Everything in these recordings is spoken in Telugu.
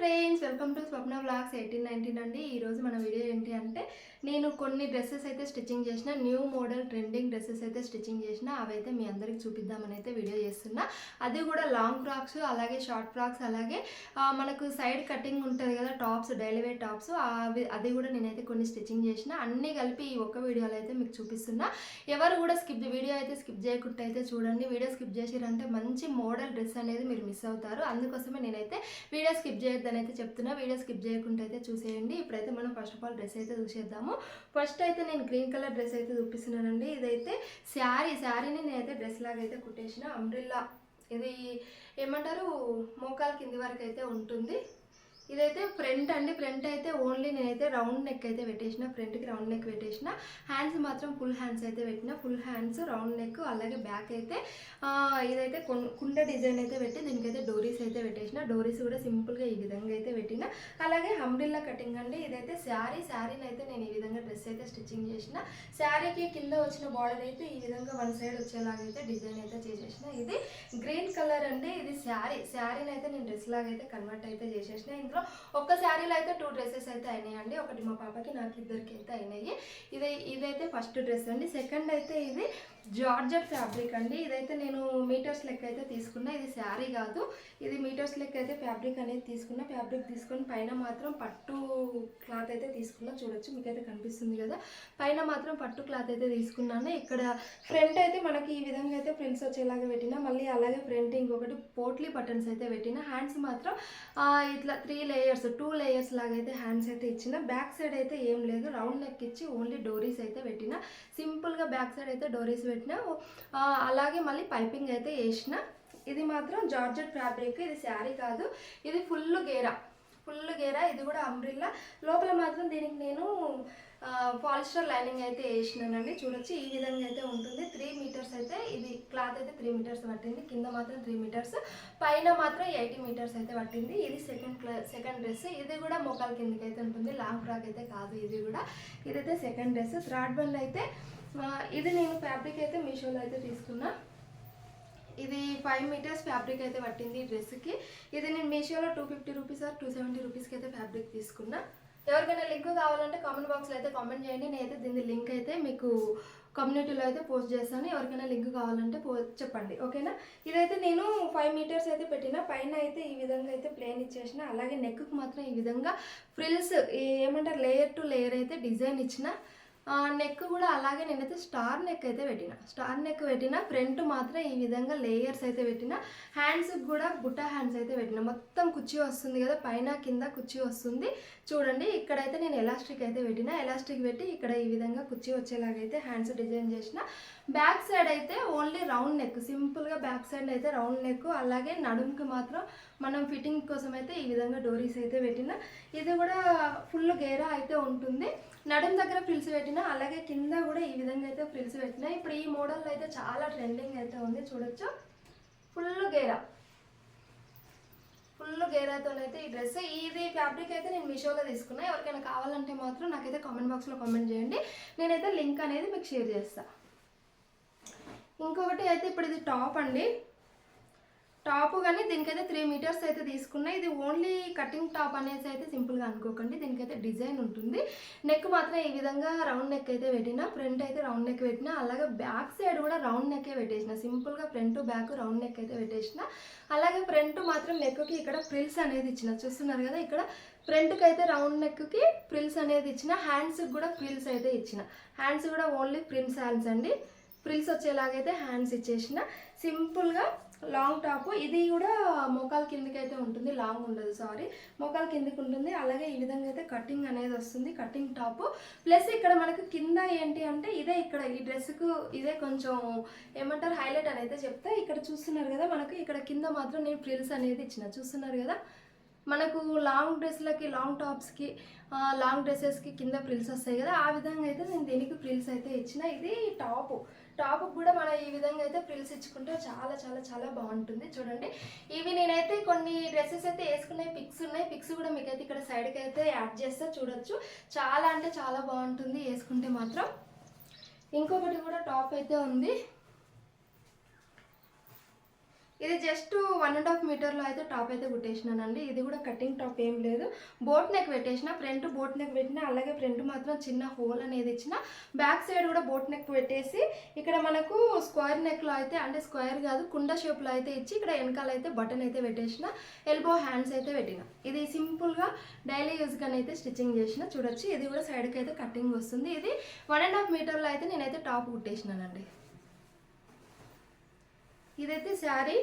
Friends welcome to Swapna blogs eighteen nineteen అండి. ఈరోజు మన వీడియో ఏంటి అంటే నేను కొన్ని డ్రెస్సెస్ అయితే స్టిచ్చింగ్ చేసిన న్యూ మోడల్ ట్రెండింగ్ డ్రెస్సెస్ అయితే స్టిచ్చింగ్ చేసిన అవైతే మీ అందరికి చూపిద్దామని అయితే వీడియో చేస్తున్నా. అది కూడా లాంగ్ ఫ్రాక్స్ అలాగే షార్ట్ ఫ్రాక్స్ అలాగే మనకు సైడ్ కటింగ్ ఉంటుంది కదా టాప్స్ డైలీ వేర్ టాప్స్ అవి అది కూడా నేనైతే కొన్ని స్టిచ్చింగ్ చేసిన. అన్నీ కలిపి ఈ ఒక్క వీడియోలో అయితే మీకు చూపిస్తున్నా. ఎవరు కూడా స్కిప్ వీడియో అయితే స్కిప్ చేయకుండా అయితే చూడండి. వీడియో స్కిప్ చేసిరంటే మంచి మోడల్ డ్రెస్ అనేది మీరు మిస్ అవుతారు. అందుకోసమే నేనైతే వీడియో స్కిప్ చేయొద్దని అయితే చెప్తున్నా. వీడియో స్కిప్ చేయకుండా అయితే చూసేయండి. ఇప్పుడైతే మనం ఫస్ట్ ఆఫ్ ఆల్ డ్రెస్ అయితే చూసేద్దాము. ఫస్ట్ అయితే నేను గ్రీన్ కలర్ డ్రెస్ అయితే చూపిస్తున్నానండి. ఇదైతే శారీ. శారీని నేనైతే డ్రెస్ లాగా అయితే కుట్టేసిన. అంబ్రిల్లా ఇది ఏమంటారు? మోకాల కింది వరకు అయితే ఉంటుంది. ఇదైతే ఫ్రంట్ అండి. ఫ్రంట్ అయితే ఓన్లీ నేనైతే రౌండ్ నెక్ అయితే పెట్టేసిన ఫ్రంట్కి రౌండ్ నెక్ పెట్టేసిన. హ్యాండ్స్ మాత్రం ఫుల్ హ్యాండ్స్ అయితే పెట్టిన. ఫుల్ హ్యాండ్స్ రౌండ్ నెక్ అలాగే బ్యాక్ అయితే ఇదైతే కొన్- కుండ డిజైన్ అయితే పెట్టి దీనికైతే డోరీస్ అయితే పెట్టేసిన. డోరీస్ కూడా సింపుల్గా ఈ విధంగా అయితే పెట్టిన. అలాగే హంబ్రిల్లా కటింగ్ అండి. ఇదైతే శారీ శారీని అయితే నేను డ్రెస్ అయితే స్టిచ్చింగ్ చేసిన. శారీకి కింద వచ్చిన బార్డర్ అయితే ఈ విధంగా వన్ సైడ్ వచ్చేలాగైతే డిజైన్ అయితే చేసేసిన. ఇది గ్రీన్ కలర్ అండి. ఇది శారీ. శారీని అయితే నేను డ్రెస్ లాగా అయితే కన్వర్ట్ అయితే చేసేసిన. ఇందులో ఒక్క శారీలో అయితే టూ డ్రెస్సెస్ అయితే అయినాయి అండి ఒకటి మా పాపకి నాకు ఇద్దరికి అయితే అయినాయి. ఇది ఇదైతే ఫస్ట్ డ్రెస్ అండి. సెకండ్ అయితే ఇది జార్జెట్ ఫ్యాబ్రిక్ అండి. ఇదైతే నేను మీటర్స్ లెక్క అయితే తీసుకున్నా. ఇది శారీ కాదు. ఇది మీటర్స్ లెక్క అయితే ఫ్యాబ్రిక్ అనేది తీసుకున్నా. ఫ్యాబ్రిక్ తీసుకొని పైన మాత్రం పట్టు క్లాత్ అయితే తీసుకున్నా. చూడొచ్చు. మీకైతే కనిపిస్తుంది? కదా. పైన మాత్రం పట్టు క్లాత్ అయితే తీసుకున్నాను. ఇక్కడ ఫ్రంట్ అయితే మనకి ఈ విధంగా అయితే ఫ్రంట్స్ వచ్చేలాగా పెట్టిన మళ్ళీ అలాగే ఫ్రంట్ ఇంకొకటి పోట్లీ బటన్స్ అయితే పెట్టిన. హ్యాండ్స్ మాత్రం ఇట్లా త్రీ లేయర్స్ టూ లేయర్స్ లాగా అయితే హ్యాండ్స్ అయితే ఇచ్చిన. బ్యాక్ సైడ్ అయితే ఏం లేదు. రౌండ్ నెక్ ఇచ్చి ఓన్లీ డోరీస్ అయితే పెట్టిన. సింపుల్గా బ్యాక్ సైడ్ అయితే డోరీస్ పెట్టిన. అలాగే మళ్ళీ పైపింగ్ అయితే వేసిన. ఇది మాత్రం జార్జెట్ ఫ్యాబ్రిక్ ఇది శారీ కాదు. ఇది ఫుల్ గేరా. ఫుల్ గేరా ఇది కూడా అంబ్రిల్లా లోపల మాత్రం దీనికి నేను పాలిస్టర్ లైనింగ్ అయితే వేసినానండి. చూడొచ్చు ఈ విధంగా అయితే ఉంటుంది. త్రీ మీటర్స్ అయితే ఇది క్లాత్ అయితే త్రీ మీటర్స్ పట్టింది. కింద మాత్రం త్రీ మీటర్స్ పైన మాత్రం ఎయిటీ మీటర్స్ అయితే పట్టింది. ఇది సెకండ్ సెకండ్ డ్రెస్ ఇది కూడా మోకాల కిందకి అయితే ఉంటుంది. లాంగ్ ఫ్రాక్ అయితే కాదు ఇది కూడా. ఇదైతే సెకండ్ డ్రెస్ థర్డ్ వన్ అయితే ఇది నేను ఫ్యాబ్రిక్ అయితే మీషోలో అయితే తీసుకున్నా. ఫైవ్ మీటర్స్ ఫ్యాబ్రిక్ అయితే పట్టింది ఈ డ్రెస్కి ఇది నేను మీషోలో two fifty rupees or two seventy రూపీస్కి అయితే ఫ్యాబ్రిక్ తీసుకున్నా. ఎవరికైనా లింక్ కావాలంటే కామెంట్ బాక్స్లో అయితే కామెంట్ చేయండి. నేనైతే దీని లింక్ అయితే మీకు కమ్యూనిటీలో అయితే పోస్ట్ చేస్తాను. ఎవరికైనా లింక్ కావాలంటే పో చెప్పండి. ఓకేనా? ఇదైతే నేను ఫైవ్ మీటర్స్ అయితే పెట్టిన. పైన అయితే ఈ విధంగా అయితే ప్లేన్ ఇచ్చేసిన. అలాగే నెక్కి మాత్రం ఈ విధంగా ఫ్రిల్స్ ఏమంటారు లేయర్ టు లేయర్ అయితే డిజైన్ ఇచ్చిన నెక్ కూడా అలాగే నేనైతే స్టార్ నెక్ అయితే పెట్టిన. స్టార్ నెక్ పెట్టిన ఫ్రంట్ మాత్రం ఈ విధంగా లేయర్స్ అయితే పెట్టిన. హ్యాండ్స్ కూడా బుట్ట హ్యాండ్స్ అయితే పెట్టిన. మొత్తం కుర్చీ వస్తుంది కదా పైన కింద కుర్చీ వస్తుంది. చూడండి ఇక్కడైతే నేను ఎలాస్టిక్ అయితే పెట్టిన. ఎలాస్టిక్ పెట్టి ఇక్కడ ఈ విధంగా కుర్చీ వచ్చేలాగైతే హ్యాండ్స్ డిజైన్ చేసిన. బ్యాక్ సైడ్ అయితే ఓన్లీ రౌండ్ నెక్ సింపుల్గా బ్యాక్ సైడ్ అయితే రౌండ్ నెక్ అలాగే నడుముకి మాత్రం మనం ఫిట్టింగ్ కోసం అయితే ఈ విధంగా డోరీస్ అయితే పెట్టిన ఇది కూడా ఫుల్ గేరా అయితే ఉంటుంది. నడుం దగ్గర ఫ్రిల్స్ పెట్టిన అలాగే కింద కూడా ఈ విధంగా అయితే ఫ్రిల్స్ పెట్టిన ఇప్పుడు ఈ మోడల్ అయితే చాలా ట్రెండింగ్ అయితే ఉంది చూడొచ్చు. ఫుల్ గేరా. ఫుల్ గేరాతోనైతే ఈ డ్రెస్ ఇది ఫ్యాబ్రిక్ అయితే నేను మీషోలో తీసుకున్నా. ఎవరికైనా కావాలంటే మాత్రం నాకైతే కామెంట్ బాక్స్లో కామెంట్ చేయండి. నేనైతే లింక్ అనేది మీకు షేర్ చేస్తాను ఇంకొకటి అయితే ఇప్పుడు ఇది టాప్ అండి. టాప్ కానీ దీనికైతే త్రీ మీటర్స్ అయితే తీసుకున్నా. ఇది ఓన్లీ కటింగ్ టాప్ అనేసి అయితే సింపుల్గా అనుకోకండి. దీనికైతే డిజైన్ ఉంటుంది. నెక్ మాత్రం ఈ విధంగా రౌండ్ నెక్ అయితే పెట్టిన ఫ్రంట్ అయితే రౌండ్ నెక్ పెట్టిన అలాగే బ్యాక్ సైడ్ కూడా రౌండ్ నెక్కే పెట్టేసిన. సింపుల్గా ఫ్రంట్ బ్యాక్ రౌండ్ నెక్ అయితే పెట్టేసిన. అలాగే ఫ్రంట్ మాత్రం నెక్కి ఇక్కడ ఫ్రిల్స్ అనేది ఇచ్చిన. చూస్తున్నారు కదా ఇక్కడ ఫ్రంట్కి అయితే రౌండ్ నెక్కి ఫ్రిల్స్ అనేది ఇచ్చిన. హ్యాండ్స్కి కూడా ఫ్రిల్స్ అయితే ఇచ్చిన. హ్యాండ్స్ కూడా ఓన్లీ ప్రిన్స్ హ్యాండ్స్ అండి. ఫ్రిల్స్ వచ్చేలాగైతే హ్యాండ్స్ ఇచ్చేసిన. సింపుల్గా లాంగ్ టాప్. ఇది కూడా మోకాల కిందకి అయితే ఉంటుంది లాంగ్ ఉండదు సారీ మోకాల కిందకి ఉంటుంది. అలాగే ఈ విధంగా అయితే కటింగ్ అనేది వస్తుంది కటింగ్ టాప్. ప్లస్ ఇక్కడ మనకు కింద ఏంటి అంటే ఇదే ఇక్కడ ఈ డ్రెస్కు ఇదే కొంచెం ఏమంటారు హైలైట్ అనేది చెప్తే ఇక్కడ చూస్తున్నారు కదా మనకు ఇక్కడ కింద మాత్రం నేను ఫ్రిల్స్ అనేది ఇచ్చిన. చూస్తున్నారు కదా? మనకు లాంగ్ డ్రెస్లకి లాంగ్ టాప్స్కి లాంగ్ డ్రెస్సెస్కి కింద ఫ్రిల్స్ వస్తాయి కదా ఆ విధంగా అయితే నేను దీనికి ఫ్రిల్స్ అయితే ఇచ్చిన? ఇది టాప్. టాప్ కూడా మనం ఈ విధంగా అయితే ఫ్రిల్స్ ఇచ్చుకుంటే చాలా చాలా చాలా బాగుంటుంది. చూడండి. ఇవి నేనైతే కొన్ని డ్రెస్సెస్ అయితే వేసుకున్నాయి. పిక్స్ ఉన్నాయి. పిక్స్ కూడా మీకైతే ఇక్కడ సైడ్కి అయితే యాడ్ చేస్తే చూడొచ్చు. చాలా అంటే చాలా బాగుంటుంది వేసుకుంటే మాత్రం. ఇంకొకటి కూడా టాప్ అయితే ఉంది. ఇది జస్ట్ వన్ అండ్ హాఫ్ మీటర్లో అయితే టాప్ అయితే కుట్టేసినానండి. ఇది కూడా కటింగ్ టాప్ ఏం లేదు. బోట్ నెక్ పెట్టేసిన ఫ్రంట్ బోట్ నెక్ పెట్టిన అలాగే ఫ్రంట్ మాత్రం చిన్న హోల్ అనేది ఇచ్చిన బ్యాక్ సైడ్ కూడా బోట్ నెక్ పెట్టేసి ఇక్కడ మనకు స్క్వేర్ నెక్లో అయితే అంటే స్క్వేర్ కాదు కుండ షేప్లో అయితే ఇచ్చి ఇక్కడ వెనకాల అయితే బటన్ అయితే పెట్టేసిన ఎల్బో హ్యాండ్స్ అయితే పెట్టిన. ఇది సింపుల్గా డైలీ యూజ్గా అయితే స్టిచ్చింగ్ చేసిన చూడొచ్చు. ఇది కూడా సైడ్కి అయితే కటింగ్ వస్తుంది. ఇది వన్ అండ్ హాఫ్ మీటర్లో అయితే నేనైతే టాప్ కుట్టేసినానండి. ఇదైతే శారీ.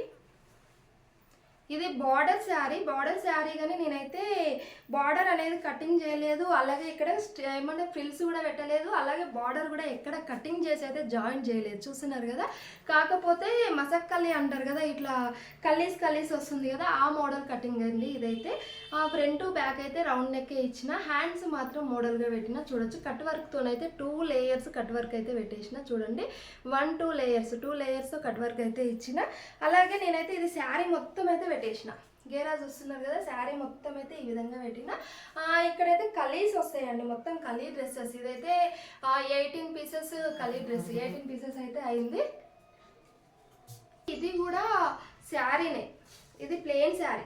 ఇది బార్డర్ శారీ. బార్డర్ శారీ కానీ నేనైతే బార్డర్ అనేది కటింగ్ చేయలేదు. అలాగే ఇక్కడ ఏమంటే ఫ్రిల్స్ కూడా పెట్టలేదు. అలాగే బార్డర్ కూడా ఎక్కడ కటింగ్ చేసి అయితే జాయిన్ చేయలేదు. చూస్తున్నారు కదా? కాకపోతే మసక్ కల్లి అంటారు కదా ఇట్లా కల్లీస్ కల్లీస్ వస్తుంది కదా ఆ మోడల్ కటింగ్ అండి ఇదైతే. ఫ్రంట్ బ్యాక్ అయితే రౌండ్ నెక్కే ఇచ్చిన హ్యాండ్స్ మాత్రం మోడల్గా పెట్టిన చూడొచ్చు. కట్ వర్క్తోనైతే టూ లేయర్స్ కట్ వర్క్ అయితే పెట్టేసిన చూడండి. One two layers two layers cut work అయితే ఇచ్చిన. అలాగే నేనైతే ఇది శారీ మొత్తం అయితే పెట్టేసిన. గేరా చూస్తున్నారు కదా శారీ మొత్తం అయితే ఈ విధంగా పెట్టిన. ఇక్కడైతే కలీస్ వస్తాయండి మొత్తం కలీ డ్రెస్సెస్. ఇదైతే ఎయిటీన్ పీసెస్ కలీ డ్రెస్. ఎయిటీన్ పీసెస్ అయితే అయింది. ఇది కూడా శారీనే. ఇది ప్లెయిన్ శారీ.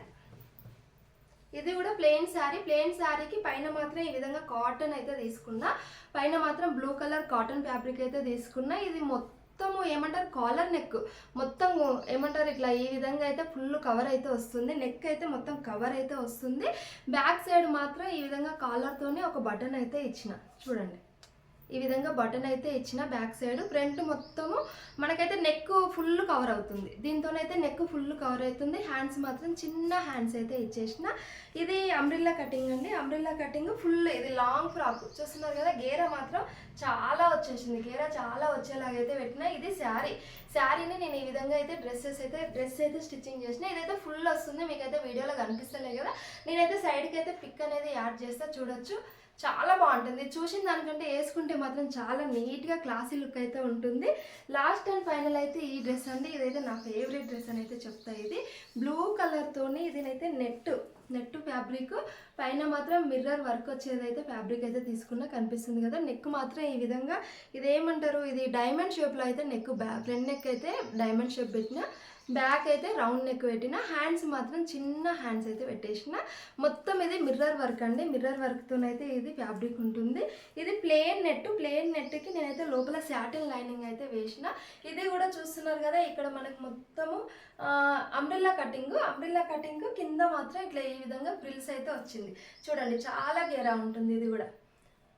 ఇది కూడా ప్లెయిన్ శారీ. ప్లెయిన్ శారీకి పైన మాత్రం ఈ విధంగా కాటన్ అయితే తీసుకున్నా. పైన మాత్రం బ్లూ కలర్ కాటన్ ఫ్యాబ్రిక్ అయితే తీసుకున్నా. ఇది మొత్తం మొత్తము ఏమంటారు కాలర్ నెక్ మొత్తం ఏమంటారు ఇట్లా ఈ విధంగా అయితే ఫుల్ కవర్ అయితే వస్తుంది. నెక్ అయితే మొత్తం కవర్ అయితే వస్తుంది. బ్యాక్ సైడ్ మాత్రం ఈ విధంగా కాలర్తోనే ఒక బటన్ అయితే ఇచ్చిన. చూడండి. ఈ విధంగా బటన్ అయితే ఇచ్చిన బ్యాక్ సైడ్. ఫ్రంట్ మొత్తము మనకైతే నెక్ ఫుల్ కవర్ అవుతుంది. దీంతోనైతే నెక్ ఫుల్ కవర్ అవుతుంది. హ్యాండ్స్ మాత్రం చిన్న హ్యాండ్స్ అయితే ఇచ్చేసిన. ఇది అంబ్రిల్లా కటింగ్ అండి. అంబ్రిల్లా కటింగ్ ఫుల్ ఇది లాంగ్ ఫ్రాక్. చూస్తున్నారు కదా గేర మాత్రం చాలా వచ్చేసింది. గేర చాలా వచ్చేలాగైతే పెట్టిన. ఇది శారీ. శారీని నేను ఈ విధంగా అయితే డ్రెస్సెస్ అయితే డ్రెస్ అయితే స్టిచ్చింగ్ చేసిన. ఇదైతే ఫుల్ వస్తుంది. మీకైతే వీడియోలో కనిపిస్తలే కదా. నేనైతే సైడ్కి అయితే పిక్ అనేది యాడ్ చేస్తా. చూడొచ్చు. చాలా బాగుంటుంది. చూసిన దానికంటే వేసుకుంటే మాత్రం చాలా నీట్గా క్లాసీ లుక్ అయితే ఉంటుంది. లాస్ట్ అండ్ ఫైనల్ అయితే ఈ డ్రెస్ అండి. ఇదైతే నా ఫేవరెట్ డ్రెస్ అని అయితే చెప్తా ఇది. బ్లూ కలర్తోని ఇదినైతే నెట్ నెట్ ఫ్యాబ్రిక్. పైన మాత్రం మిర్రర్ వర్క్ వచ్చేదైతే ఫ్యాబ్రిక్ అయితే తీసుకున్నా కనిపిస్తుంది కదా. నెక్ మాత్రం ఈ విధంగా ఇదేమంటారు? ఇది డైమండ్ షేప్లో అయితే నెక్ బ్యా ఫ్రంట్ నెక్ అయితే డైమండ్ షేప్ పెట్టిన బ్యాక్ అయితే రౌండ్ నెక్ పెట్టిన హ్యాండ్స్ మాత్రం చిన్న హ్యాండ్స్ అయితే పెట్టేసిన. మొత్తం ఇది మిర్రర్ వర్క్ అండి. మిర్రర్ వర్క్తోనైతే ఇది ఫ్యాబ్రిక్ ఉంటుంది. ఇది ప్లేన్ నెట్ ప్లేన్ నెట్కి నేనైతే లోపల శాటిన్ లైనింగ్ అయితే వేసిన. ఇది కూడా చూస్తున్నారు కదా ఇక్కడ మనకు మొత్తము అంబ్రిల్లా కటింగ్. అంబ్రిల్లా కటింగ్ కింద మాత్రం ఇట్లా ఈ విధంగా ఫ్రిల్స్ అయితే వచ్చింది. చూడండి చాలా గేరా ఉంటుంది ఇది కూడా.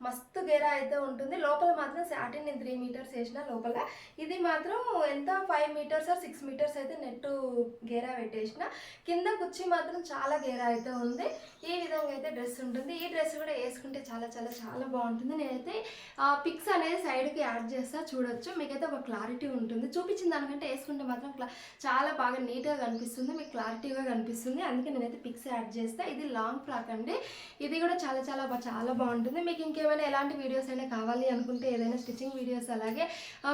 మస్తు గేరా అయితే ఉంటుంది. లోపల మాత్రం శాటిన్ నేను త్రీ మీటర్స్ వేసిన లోపల. ఇది మాత్రం ఎంత five metres or six metres అయితే నెట్ గేరా పెట్టేసిన. కింద కుర్చీ మాత్రం చాలా గేరా అయితే ఉంది. ఈ విధంగా అయితే డ్రెస్ ఉంటుంది. ఈ డ్రెస్ కూడా వేసుకుంటే చాలా చాలా చాలా బాగుంటుంది. నేనైతే పిక్స్ అనేది సైడ్కి యాడ్ చేస్తా చూడొచ్చు. మీకైతే ఒక క్లారిటీ ఉంటుంది. చూపించిన దానికంటే వేసుకుంటే మాత్రం క్లా చాలా బాగా నీట్గా కనిపిస్తుంది. మీకు క్లారిటీగా కనిపిస్తుంది. అందుకే నేనైతే పిక్స్ యాడ్ చేస్తా. ఇది లాంగ్ ఫ్రాక్ అండి. ఇది కూడా చాలా చాలా చాలా బాగుంటుంది. మీకు ఏమైనా ఎలాంటి వీడియోస్ అయినా కావాలి అనుకుంటే ఏదైనా స్టిచ్చింగ్ వీడియోస్ అలాగే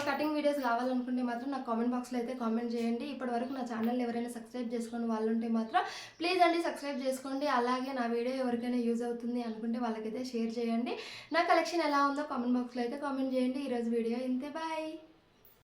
కటింగ్ వీడియోస్ కావాలనుకుంటే మాత్రం నాకు కామెంట్ బాక్స్లో అయితే కామెంట్ చేయండి. ఇప్పటి వరకు నా ఛానల్ ఎవరైనా సబ్స్క్రైబ్ చేసుకుని వాళ్ళు ఉంటే మాత్రం ప్లీజ్ అండి సబ్స్క్రైబ్ చేసుకోండి. అలాగే నా వీడియో ఎవరికైనా యూజ్ అవుతుంది అనుకుంటే వాళ్ళకైతే షేర్ చేయండి. నా కలెక్షన్ ఎలా ఉందో కామెంట్ బాక్స్లో అయితే కామెంట్ చేయండి. ఈరోజు వీడియో ఇంతే. బాయ్